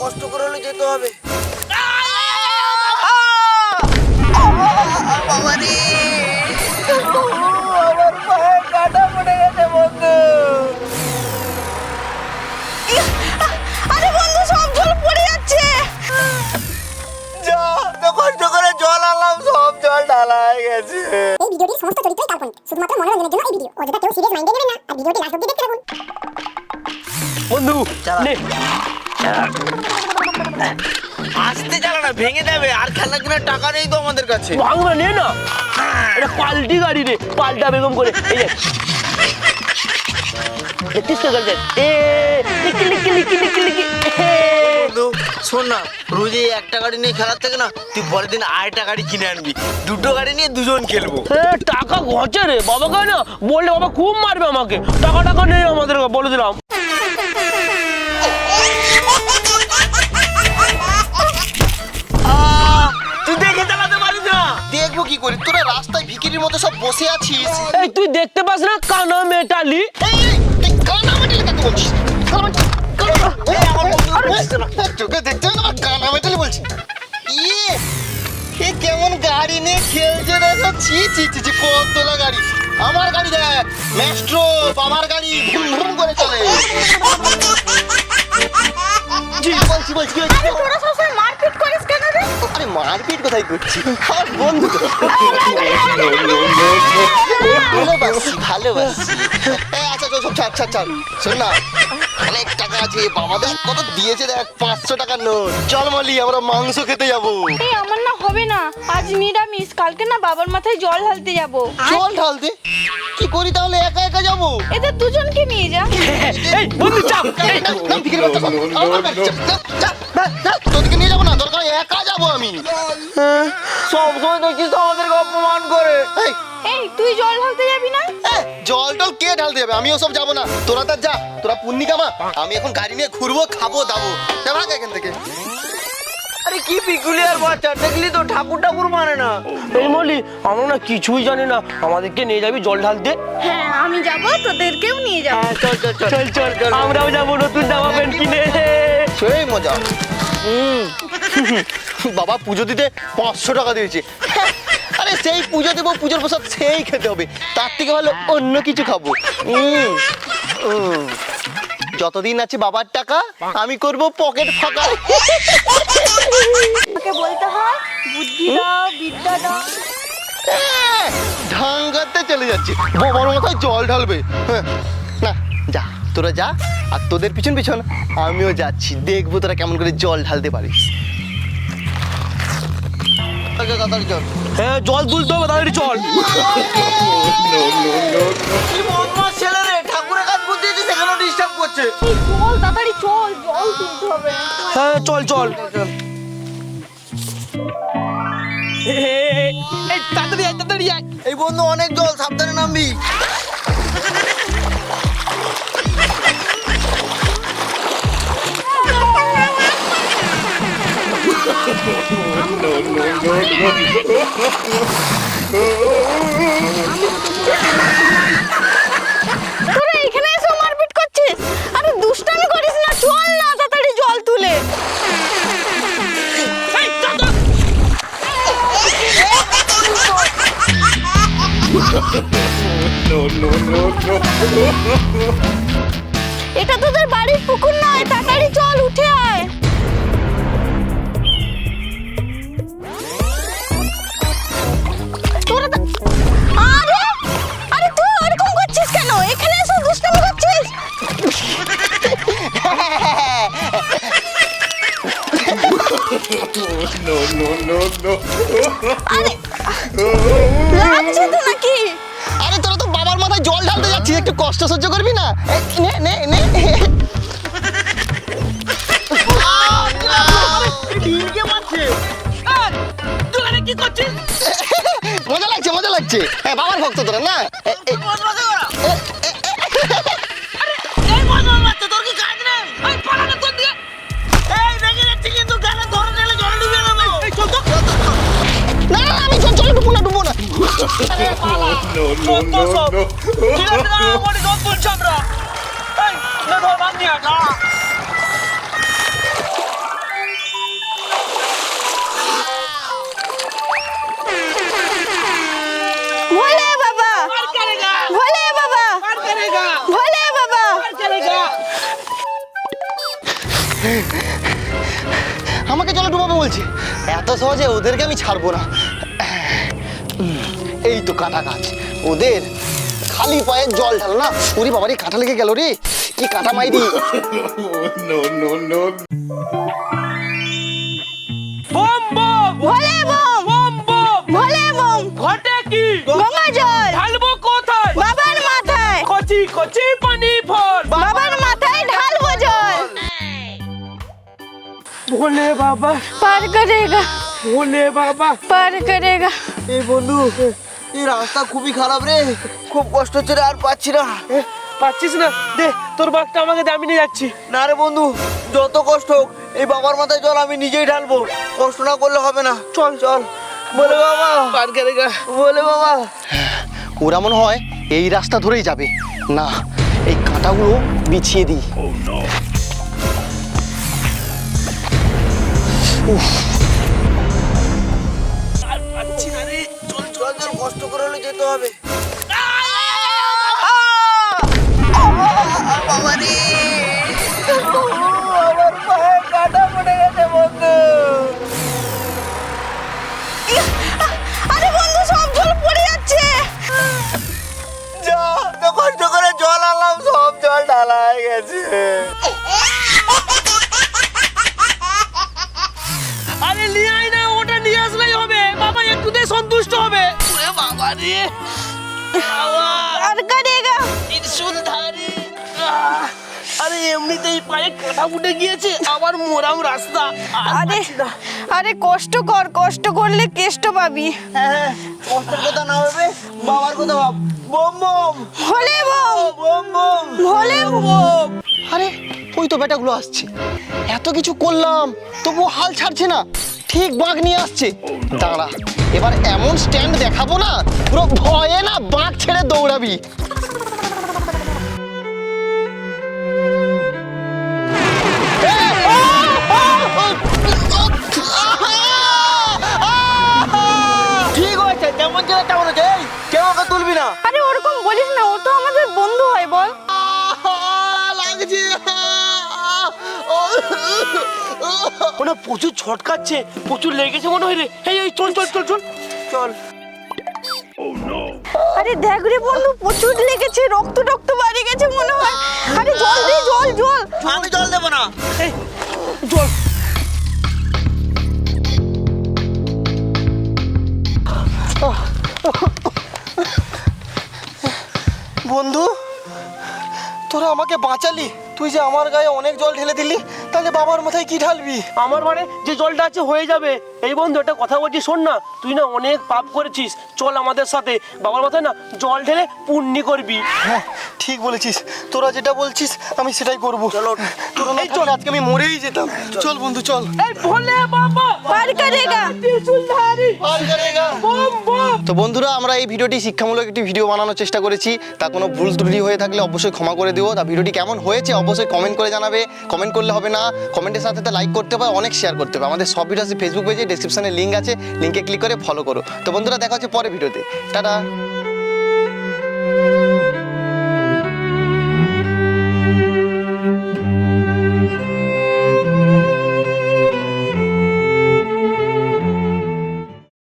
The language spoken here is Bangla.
কষ্ট করে হলে যেতে হবে। সমস্ত শুধুমাত্র মনোরঞ্জনের জন্য এই ভিডিও অযথা কেউ সিরিয়াস মাইন্ডে নেবেন না আর ভিডিওটি লাস্ট অব্দি দেখতে থাকুন। বন্ধু নে। আসতে চালা না ভেঙে যাবে। আর খেলনা কেনার টাকা নেই তো আমাদের কাছে। ভাঙবা নে না। এটা পাল্টি গাড়ি রে পাল্টা বেগম করে। এই যে দেখছিস তো গাড়ি এ লিকি লিকি লিকি লিকি লিকি এ। বন্ধু শোন না রোজ এই একটা গাড়ি নিয়ে খেলার থেকে না তুই পরের দিন আরেকটা গাড়ি কিনে আনবি। দুটো গাড়ি নিয়ে দুজন খেলব। এ, টাকা ঘচে রে বাবাকে না বললে বাবা খুব মারবে আমাকে। টাকা টাকা নেই আমাদের বলে দিলাম। আহ, তুই দেখে চালাতে পারিস না। দেখব কি করি তোরা রাস্তায় ভিকিরির মতো সব বসে আছিস। এই তুই দেখতে পাস না কানা মেটালি? এই, এই, কানামাটি লেখাতে বলছিস। ইয়ে কেমন গাড়ি নিয়ে খেলছে ছি ছি ছি গাড়ি আমার গাড়ি দেখ মেস্ট্রো আমার গাড়ি করে চলে জি, বলছি কোথায় করছি বন্ধু। ভালোবাসি আচ্ছা চল ছাড় ছাড় ছাড় শোন না অনেক টাকা আছে বাবা দেখ কত দিয়েছে দেখ পাঁচশো টাকার নোট। চল মলি আমরা মাংস খেতে যাব। এই আমার না হবে না। আজ নিরামিষ কালকে না বাবার মাথায় জল ঢালতে যাব। চল ঢালতে? কি করি তাহলে একা একা যাব? এদের দুজনকে নিয়ে যা। এই বন্ধু চাপ। তোদেরকে নিয়ে যাব না দরকার একা যাব আমি। সব সময় দেখছিস তো আমাদেরকে অপমান করে। এই তুই জল ঢালতে যাবি না? জল টল কে ঢালতে যাবে? আমি ওসব যাব না। তোরা তো যা তোরা পুণ্যিকা মা আমি এখন গাড়ি নিয়ে ঘুরবো খাব দাবো। ভাগ এখান থেকে। আরে কি পিকুলি আর বাচ্চা দেখলি তো ঠাকুর ঠাকুর মানে না। এই মলি আমরা না কিছুই জানি না। আমাদেরকে নিয়ে যাবি জল ঢালতে হ্যাঁ আমি যাব তোদেরকেও নিয়ে যাব। চল চল। চল চল চল। আমরাও যাব নতুন জামা প্যান্ট কিনে। সেই মজা। হুম। বাবা পুজো দিতে পাঁচশো টাকা দিয়েছে। আরে সেই পুজো দেবো পুজোর প্রসাদ সেই খেতে হবে। তার থেকে ভালো অন্য কিছু খাব। যতদিন আছে বাবার টাকা আমি করব পকেট ফাঁকা। তোকে বলতে হয় বুদ্ধি দাও বিদ্যা দাও। ঢাঙ্গাতে চলে যাচ্ছে। বাবার মাথায় জল ঢালবে। হ্যাঁ, না যা তোরা যা আর তোদের পিছন পিছন আমিও যাচ্ছি। দেখব তোরা কেমন করে জল ঢালতে পারিস। তাড়াতাড়ি চল। হ্যাঁ জল তুলতে হবে তাড়াতাড়ি চল। কি ছেলে রে ঠাকুরের কাজ করতে যেতে সেখানে ডিস্টার্ব করছে। চল তাড়াতাড়ি চল জল তুলতে হবে। হ্যাঁ চল চল। এই তাড়াতাড়ি আয় তাড়াতাড়ি আয়। এই বন্ধু অনেক জল সাবধানে নামবি। তোরা এখানে এসে মারপিট করছিস? আরে দুষ্টামি করিস না, চল না তাড়াতাড়ি জল তুলে। এটা তোদের বাড়ির পুকুর নয়, তাড়াতাড়ি চল উঠে আয়। আরে লাগছে তো নাকি? আরে তোরা তো বাবার মাথায় জল ঢালতে যাচ্ছিস একটু কষ্ট সহ্য করবি না? এই, নে নে নে। কি করছিস মজা লাগছে মজা লাগছে। হ্যাঁ বাবার ভক্ত তোরা না? এ, চল চল চল না ভোলে বাবা। ভোলে বাবা। ভোলে বাবা। আমাকে জলে ডুবাবে বলছে। এত সহজে ওদেরকে আমি ছাড়বো না। কাঁটা গাছ। ওদের খালি পায়ে জল ঢালো না। ওরে বাবারে কাঁটা লেগে গেল রে। কি কাঁটা মাইরি? no. বম বম ভোলে বম বম বম ভোলে বম ঘটে কি? গঙ্গা জল! ঢালবো কোথায়? বাবার মাথায়! কচি কচি পানি ফল। বাবার মাথায় ঢালবো জল! ভোলে বাবা। পার করেগা। ভোলে বাবা। পার করেগা। এই বন্ধু এই রাস্তা খুবই খারাপ রে। খুব কষ্ট হচ্ছে রে আর পাচ্ছি না। পাচ্ছিস না? দে তোর বাঘটা আমাকে দিয়ে আমি নিয়ে যাচ্ছি। না রে বন্ধু যত কষ্ট হোক এই বাবার মাথায় জল আমি নিজেই ঢালবো। কষ্ট না করলে হবে না। চল চল। বলে বাবা। পার করেগা বলে বাবা। ওরা মনে হয় এই রাস্তা ধরেই যাবে। না এই কাঁটাগুলো বিছিয়ে দিই। আর কষ্ট করে হলে যেতে হবে। জল পড়ে যাচ্ছে। যা তো কষ্ট করে জল আনলাম সব জল ঢালা হয়ে গেছে। আরে নিয়ে আয় না ওটা নিয়ে আসলেই হবে। বাবা একটুতে সন্তুষ্ট হবে। ওরে বাবা রে বাবা পার করেগা আরে এমনিতেই পায়ে কাঁটা উঠে গিয়েছে আবার মোরাম রাস্তা। আর আরে পাচ্ছি না। আরে কষ্ট কর কষ্ট করলে কেষ্ট পাবি। হ্যাঁ কষ্টের কথা না হবে বাবার কথা ভাব। বোম বোম। ভোলে বম। বোম বোম ভোলে বম। আরে ওই তো বেটাগুলো আসছে। এত কিছু করলাম তবু হাল ছাড়ছে না। ঠিক বাঘ নিয়ে আসছে। দাঁড়া। এবার এমন স্ট্যান্ড দেখাবো না পুরো ভয়ে না বাঘ ছেড়ে দৌড়াবি। তুলবি না। আরে ওরকম বলিস না ও তো আমাদের বন্ধু হয় বল। লাগছে মনে প্রচুর ছটকাচ্ছে প্রচুর লেগেছে মনে হয় রে। এই এই চল চল চল চল। চল। আরে দেখ রে বন্ধু প্রচুর লেগেছে রক্ত টক্ত বাড়ি গেছে মনে হয়। আরে জল দে জল জল। আমি জল দেবো না। এই চল বন্ধু তোরা আমাকে বাঁচালি? তুই যে আমার গায়ে অনেক জল ঢেলে দিলি, তাহলে বাবার মাথায় কি ঢালবি? আমার মানে যে জলটা আছে হয়ে যাবে। এই বন্ধু একটা কথা বলছি শোন না। তুই না অনেক পাপ করেছিস। চল আমাদের সাথে। বাবার মাথায় না জল ঢেলে পুণ্যি করবি। হ্যাঁ ঠিক বলেছিস। তোরা যেটা বলছিস আমি সেটাই করব। চলো তোরা না চল। আজকে আমি মরেই যেতাম। চল বন্ধু চল। এই ভোলে বাবা! পার করেগা ত্রিশুলধারী। বম বম। তো বন্ধুরা আমরা এই ভিডিওটি শিক্ষামূলক একটি ভিডিও বানানোর চেষ্টা করেছি। তা কোনো ভুল ত্রুটি হয়ে থাকলে অবশ্যই ক্ষমা করে দিও। তা ভিডিওটি কেমন হয়েছে অবশ্যই কমেন্ট করে জানাবে। কমেন্ট করলে হবে না। কমেন্টের সাথে সাথে লাইক করতে হবে অনেক শেয়ার করতে হবে আমাদের সব ভিডিও আছে ফেসবুক পেজে ডিসক্রিপশনে লিঙ্ক আছে লিঙ্কে ক্লিক করে ফলো করো। তো বন্ধুরা, দেখা হচ্ছে পরে ভিডিওতে। টাটা!